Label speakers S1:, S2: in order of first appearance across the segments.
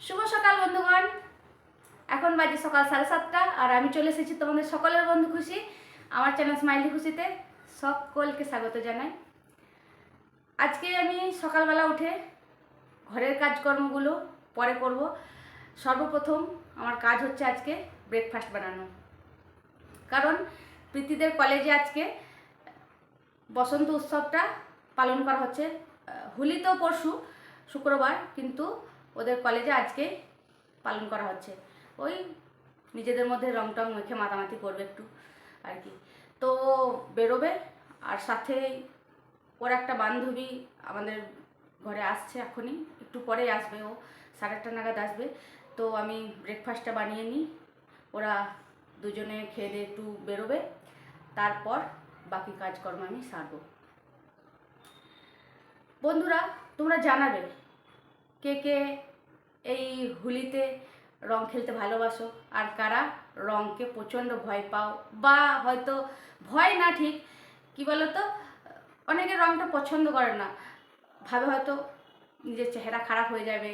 S1: শুভ সকাল বন্ধুগণ। এখন বাজে সকাল সাড়ে সাতটা, আর আমি চলে এসেছি তোমাদের সকলের বন্ধু খুশি, আমার চ্যানেল স্মাইলি খুশিতে। সকলকে স্বাগত জানাই। আজকে আমি সকালবেলা উঠে ঘরের কাজকর্মগুলো পরে করব। সর্বপ্রথম আমার কাজ হচ্ছে আজকে ব্রেকফাস্ট বানানো। কারণ প্রীতিদের কলেজে আজকে বসন্ত উৎসবটা পালন করা হচ্ছে হোলি তো পরশু, শুক্রবার, কিন্তু ওদের কলেজে আজকে পালন করা হচ্ছে। ওই নিজেদের মধ্যে রং টং মেখে মাতামাতি করবে একটু আর কি। তো বেরোবে আর সাথে ওর একটা বান্ধবী আমাদের ঘরে আসছে এখনই, একটু পরেই আসবে ও, সাড়ে আটটা নাগাদ আসবে। তো আমি ব্রেকফাস্টটা বানিয়ে নিই, ওরা দুজনে খেয়ে দিয়ে একটু বেরোবে, তারপর বাকি কাজকর্ম আমি সারবো। বন্ধুরা, তোমরা জানাবে কে কে এই হোলিতে রং খেলতে ভালোবাসো? আর কারা রংকে প্রচণ্ড ভয় পাও? বা হয়তো ভয় না ঠিক, কি বলো তো অনেকে রংটা পছন্দ করে না। ভাবে হয়তো নিজের চেহারা খারাপ হয়ে যাবে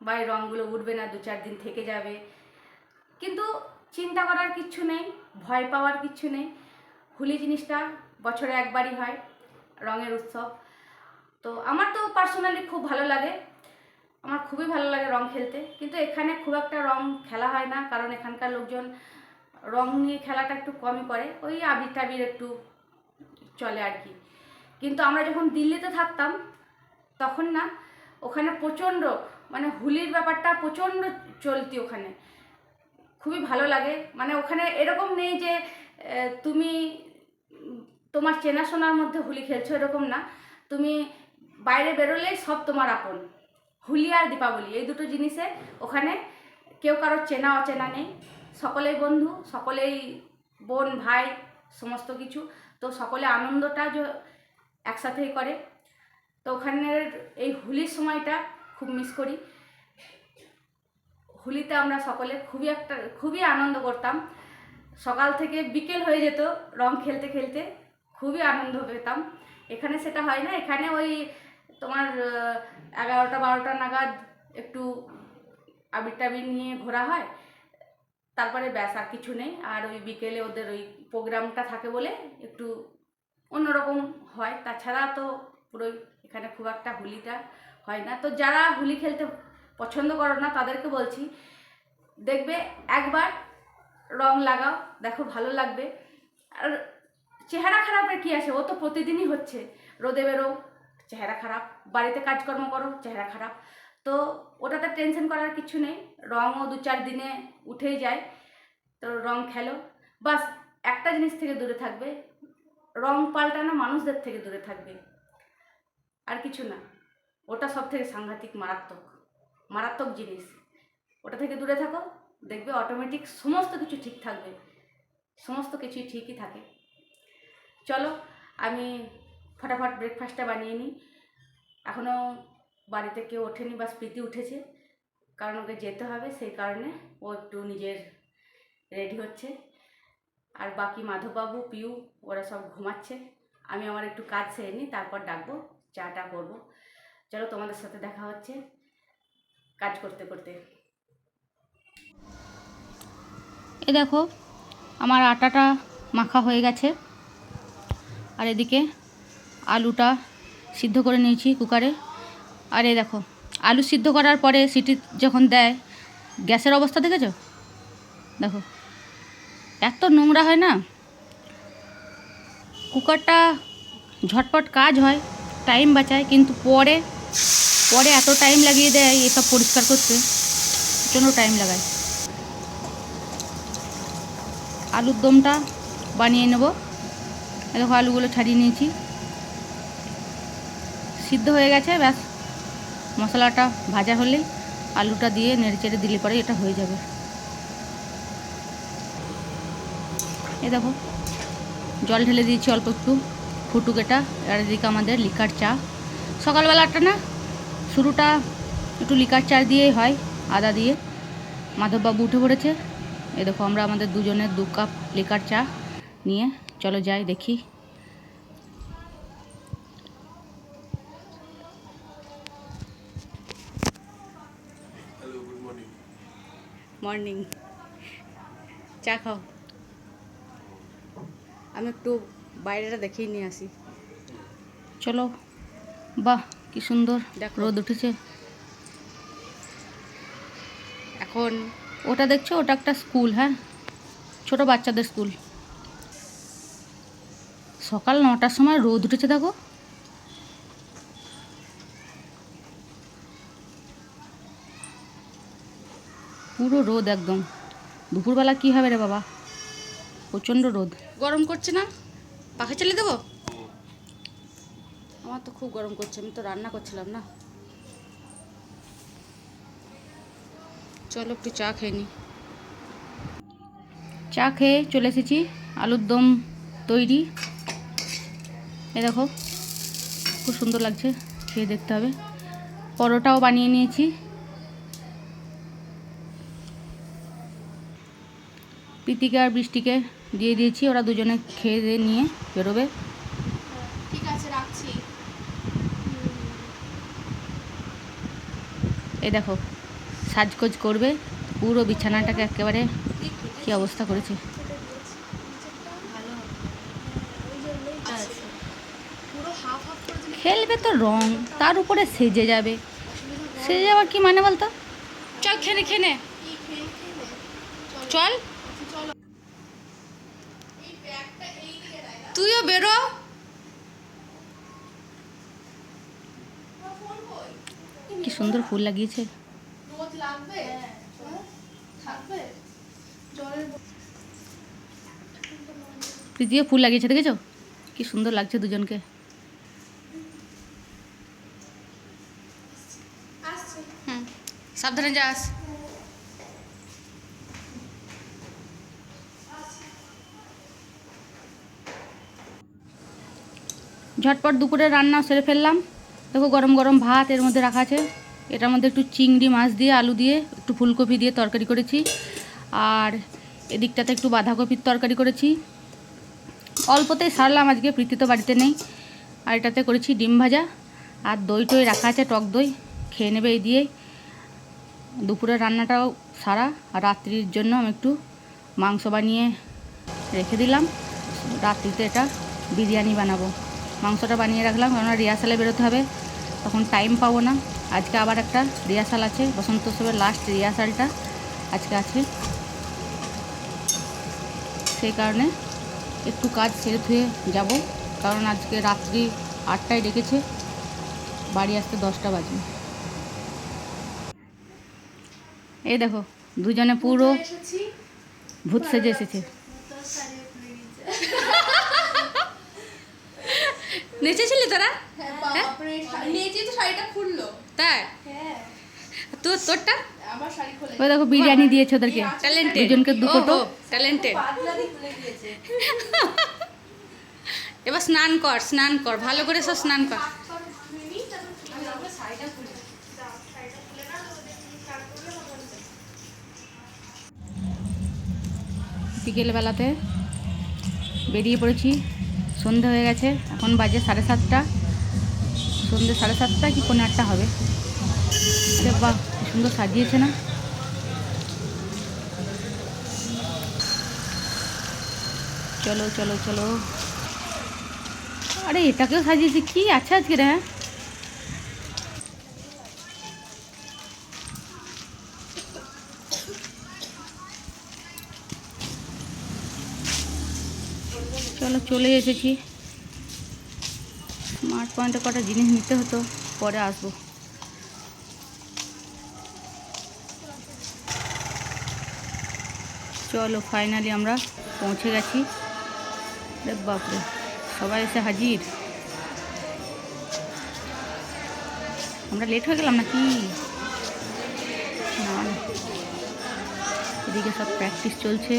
S1: বা এই রঙগুলো উঠবে না, দু চার দিন থেকে যাবে। কিন্তু চিন্তা করার কিচ্ছু নেই, ভয় পাওয়ার কিচ্ছু নেই। হোলি জিনিসটা বছরে একবারই হয় রঙের উৎসব। তো আমার তো পার্সোনালি খুব ভালো লাগে। আমার খুবই ভালো লাগে রং খেলতে। কিন্তু এখানে খুব একটা রং খেলা হয় না, কারণ এখানকার লোকজন রং নিয়ে খেলাটা একটু কমই করে। ওই আবির টাবির একটু চলে আর কি। কিন্তু আমরা যখন দিল্লিতে থাকতাম, তখন না, ওখানে প্রচণ্ড মানে হোলির ব্যাপারটা প্রচণ্ড চলতি ওখানে। খুবই ভালো লাগে। মানে ওখানে এরকম নেই যে তুমি তোমার চেনাশোনার মধ্যে হোলি খেলছো, এরকম না। তুমি বাইরে বেরোলেই সব তোমার আপন। হোলি আর দীপাবলি, এই দুটো জিনিসে ওখানে কেউ কারোর চেনা অচেনা নেই। সকলেই বন্ধু, সকলেই বোন, ভাই, সমস্ত কিছু। তো সকলে আনন্দটা একসাথেই করে। তো ওখানের এই হোলির সময়টা খুব মিস করি। হোলিতে আমরা সকলে খুবই একটা, খুবই আনন্দ করতাম। সকাল থেকে বিকেল হয়ে যেত রং খেলতে খেলতে। খুবই আনন্দ পেতাম। এখানে সেটা হয় না, এখানে ওই তোমার এগারোটা বারোটা নাগাদ একটু আবির টাবির নিয়ে ঘোরা হয়। তারপরে ব্যাস, আর কিছু নেই। আর ওই বিকেলে ওদের ওই প্রোগ্রামটা থাকে বলে একটু অন্যরকম হয়। তাছাড়া তো পুরোই এখানে খুব একটা হোলিটা হয় না। তো যারা হোলি খেলতে পছন্দ করো না, তাদেরকে বলছি, দেখবে একবার রং লাগাও, দেখো ভালো লাগবে। আর চেহারা খারাপের কী আছে? ও তো প্রতিদিনই হচ্ছে। রোদে বেরো চেহারা খারাপ, বাড়িতে কাজকর্ম করো, চেহারা খারাপ। তো ওটাতে টেনশন করার কিছু নেই, রঙও দু চার দিনে উঠেই যায়, তো রং খেলো। বাস, একটা জিনিস থেকে দূরে থাকবে, রং পাল্টানো মানুষদের থেকে দূরে থাকবে, আর কিছু না। ওটা সব থেকে সাংঘাতিক, মারাত্মক মারাত্মক জিনিস। ওটা থেকে দূরে থাকো, দেখবে অটোমেটিক সমস্ত কিছু ঠিক থাকবে, সমস্ত কিছুই ঠিকই থাকে। চলো, আমি ফটাফট ব্রেকফাস্টটা বানিয়ে নিই। এখনও বাড়িতে কেউ ওঠেনি বা স্মৃতি উঠেছে, কারণ ওকে যেতে হবে, সেই কারণে ও একটু নিজের রেডি হচ্ছে। আর বাকি মাধববাবু, পিউ, ওরা সব ঘুমাচ্ছে। আমি আমার একটু কাজ সেরে নিই, তারপর ডাকবো, চাটা করব। চলো তোমাদের সাথে দেখা হচ্ছে কাজ করতে করতে। এ দেখো, আমার আটাটা মাখা হয়ে গেছে। আর এদিকে আলুটা সিদ্ধ করে নিয়েছি কুকারে। আর এই দেখো, আলু সিদ্ধ করার পরে সিটি যখন দেয়, গ্যাসের অবস্থা দেখেছ? দেখো, এত নোংরা হয় না? কুকারটা ঝটপট কাজ হয় টাইম বাঁচায়, কিন্তু পরে পরে এত টাইম লাগিয়ে দেয়, এসব পরিষ্কার করতে, প্রচণ্ড টাইম লাগায়। আলুর দমটা বানিয়ে নেব। দেখো, আলুগুলো ছাড়িয়ে নিয়েছি। সিদ্ধ হয়ে গেছে, ব্যাস। মশলাটা ভাজা হলেই আলুটা দিয়ে নেড়ে চেড়ে দিলে পরে এটা হয়ে যাবে। এ দেখো, জল ঢেলে দিয়েছি অল্প একটু ফুটুক এটা আর এদিকে আমাদের লিকার চা। সকালবেলাটা না, শুরুটা একটু লিকার চা দিয়েই হয়, আদা দিয়ে। মাধববাবু উঠে পড়েছে। এ দেখো, আমরা আমাদের দুজনের দু কাপ লিকার চা নিয়ে, চলো যাই দেখি। মর্নিং। চা খাও। আমি একটু বাইরেটা দেখেই নিয়ে আসি। চলো। বাহ কি সুন্দর। দেখ। রোদ উঠেছে। এখন ওটা দেখছ? ওটা একটা স্কুল হ্যাঁ? ছোট বাচ্চাদের স্কুল। সকাল নটার সময় রোদ উঠেছে দেখো। পুরো রোদ একদম। দুপুরবেলা কি হবে রে বাবা? প্রচণ্ড রোদ। গরম করছে না? পাখা চালিয়ে দেবো? আমার তো খুব গরম করছে আমি তো রান্না করছিলাম না। চলো একটু চা খেয়ে নি। চা খেয়ে চলে এসেছি আলুর দম তৈরি। এ দেখো খুব সুন্দর লাগছে খেয়ে দেখতে হবে। পরোটাও বানিয়ে নিয়েছি। প্রীতিকে আর বৃষ্টিকে দিয়ে দিয়েছি ওরা দুজনে খেয়ে দিয়ে নিয়ে বেরোবে।
S2: ঠিক আছে রাখছি।
S1: এই দেখো সাজগোজ করবে পুরো বিছানাটাকে একেবারে কি অবস্থা করেছে।
S2: ভালো আছে পুরো হাফ হাফ করে দিলে
S1: খেলবে তো রং তার উপরে সেজে যাবে। সেজে যাওয়ার কি মানে বলতো? চল খেনে খেনে চলো
S2: এই ব্যাগটা এই দিকে রাখ
S1: তুইও বেরো। কি সুন্দর ফুল লাগিয়েছে।
S2: হ্যাঁ
S1: প্রীতিও ফুল লাগিয়েছে দেখেছ? কি সুন্দর লাগছে দুজনকে। সাবধানে যাস। ঝটপট দুপুরে রান্না সেরে ফেললাম। দেখো গরম গরম ভাত এর মধ্যে রাখা আছে। এটার মধ্যে একটু চিংড়ি, মাছ দিয়ে, আলু দিয়ে, একটু ফুলকপি দিয়ে তরকারি করেছি। আর এদিকটাতে একটু বাঁধাকপির তরকারি করেছি। অল্পতেই সারলাম আজকে, প্রীতি তো বাড়িতে নেই। আর এটাতে করেছি ডিম ভাজা। আর দই টই রাখা আছে, টক দই। খেয়ে নেবে এই দিয়েই। দুপুরের রান্নাটাও সারা। আর রাত্রির জন্য আমি একটু মাংস বানিয়ে রেখে দিলাম। রাত্রিতে এটা বিরিয়ানি বানাবো। মাংসটা বানিয়ে রাখলাম কেননা রিহার্সালে বেরোতে হবে তখন টাইম পাবো না। আজকে আবার একটা রিহার্সাল আছে বসন্ত উৎসবের লাস্ট রিহার্সালটা আজকে আছে। সেই কারণে একটু কাজ সেরে ধুয়ে যাব কারণ আজকে রাত্রি আটটায় ডেকেছে বাড়ি আসতে দশটা বাজে। এই দেখো দুজনে পুরো ভূত সেজে এসেছে
S2: তোর শাড়ি খুলে গেছে
S1: নেচেছিলি তোরা?
S2: হ্যাঁ বাপরে তো শাড়িটা খুললো।
S1: তাই?
S2: হ্যাঁ।
S1: তোর তোরটা?
S2: আমার শাড়ি খুলে
S1: ওই দেখো বিরিয়ানি দিয়েছে ওদেরকে।
S2: Talented.
S1: দুজনকে দুটো ট্যালেন্টেড এবার স্নান কর স্নান কর ভালো করে সব স্নান কর। বিকেলবেলাতে বেরিয়ে পড়েছি। সন্ধে হয়ে গেছে, এখন বাজে সাড়ে সাতটা। সন্ধে সাড়ে সাতটা কি পনেরো আটটা হবে? বা সুন্দর সাজিয়েছে না? চলো চলো চলো। আরে, এটাকেও সাজিয়েছে, কি আছে আজকে রে হ্যাঁ? চলো এসেছি। স্মার্ট পয়েন্টে কটা জিনিস নিতে হতো, পরে আসব। চলো ফাইনালি আমরা পৌঁছে গেছি। বাপরে, সবাই এসে হাজির? আমরা লেট হয়ে গেলাম নাকি। এদিকে সব প্র্যাকটিস চলছে।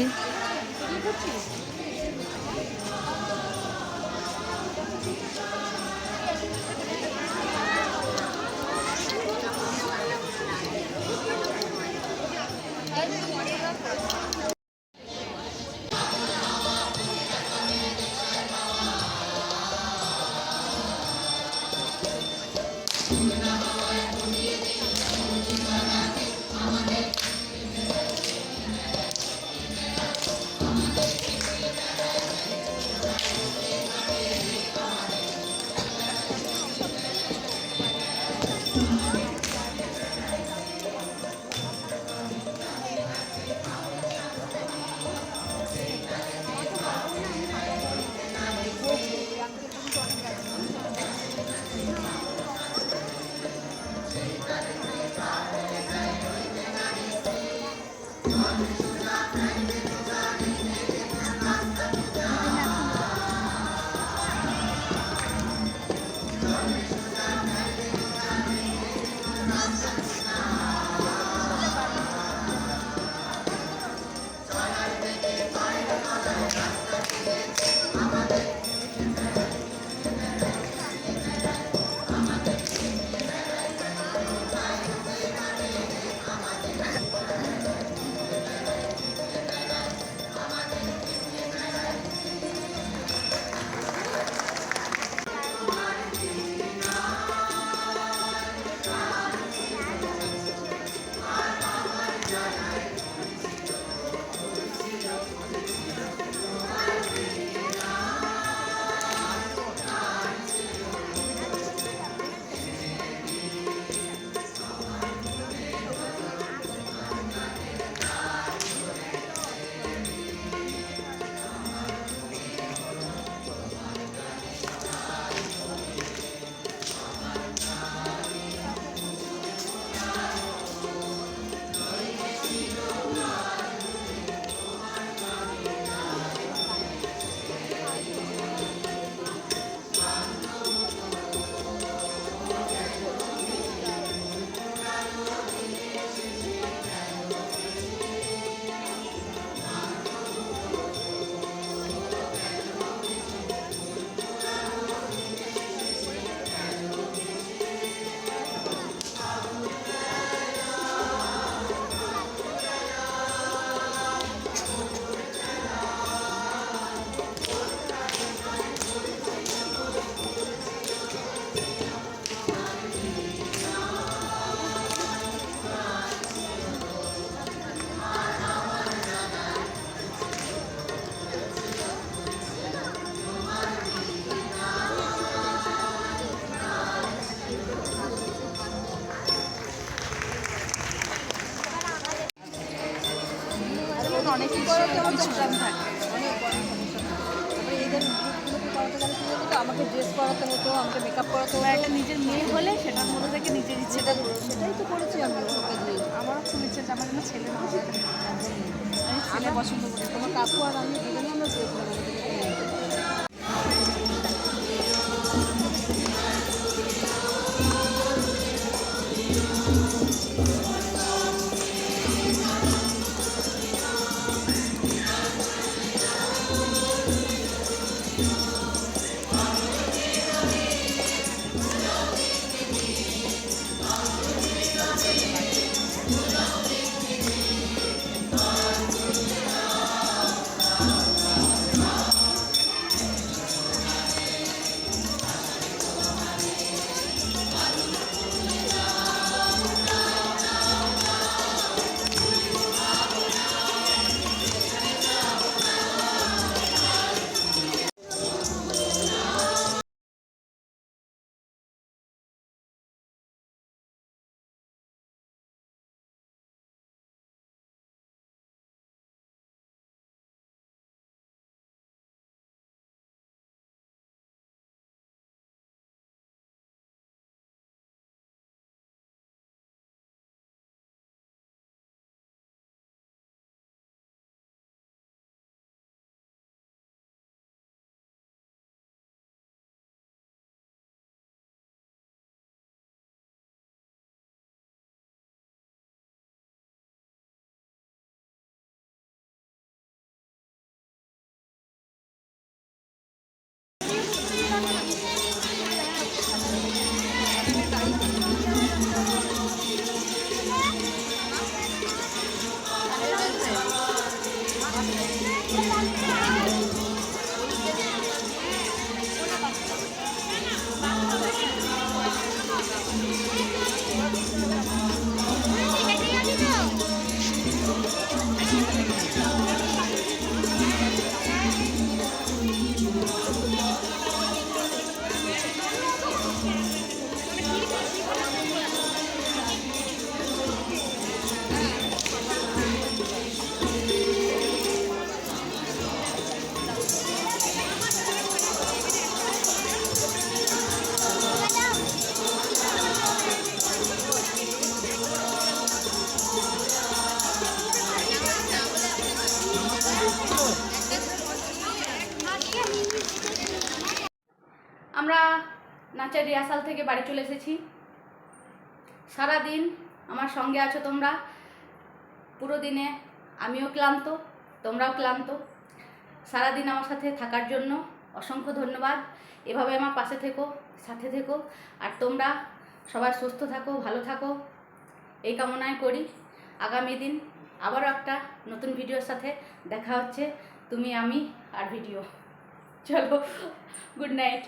S1: Amen.
S3: অনেক কিছু থাকে। অনেক বড় সমস্যা তারপরে আমাকে ড্রেস করাতে হতো আমাকে মেকআপ করাতে হতো।
S2: একটা নিজের মেয়ে হলে সেটার মধ্যে থেকে নিজের ইচ্ছেটা
S3: সেটাই তো করেছি আমি ওকে দিয়ে।
S2: আমারও খুব ইচ্ছে আমার জন্য ছেলে না আমি পছন্দ করি।
S3: তোমার কাকু আর আমি দুজনে আমরা
S1: করেছিলাম Thank দিন আমার সঙ্গে আছো তোমরা। পুরো দিনে আমিও ক্লান্ত, তোমরাও ক্লান্ত। সারাদিন আমার সাথে থাকার জন্য অসংখ্য ধন্যবাদ। এভাবে আমার পাশে থেকো, সাথে থেকো। আর তোমরা সবাই সুস্থ থাকো, ভালো থাকো। এই কামনায় করি। আগামী দিন আবারও একটা নতুন ভিডিওর সাথে দেখা হচ্ছে। তুমি, আমি আর ভিডিও। চলো, গুড নাইট।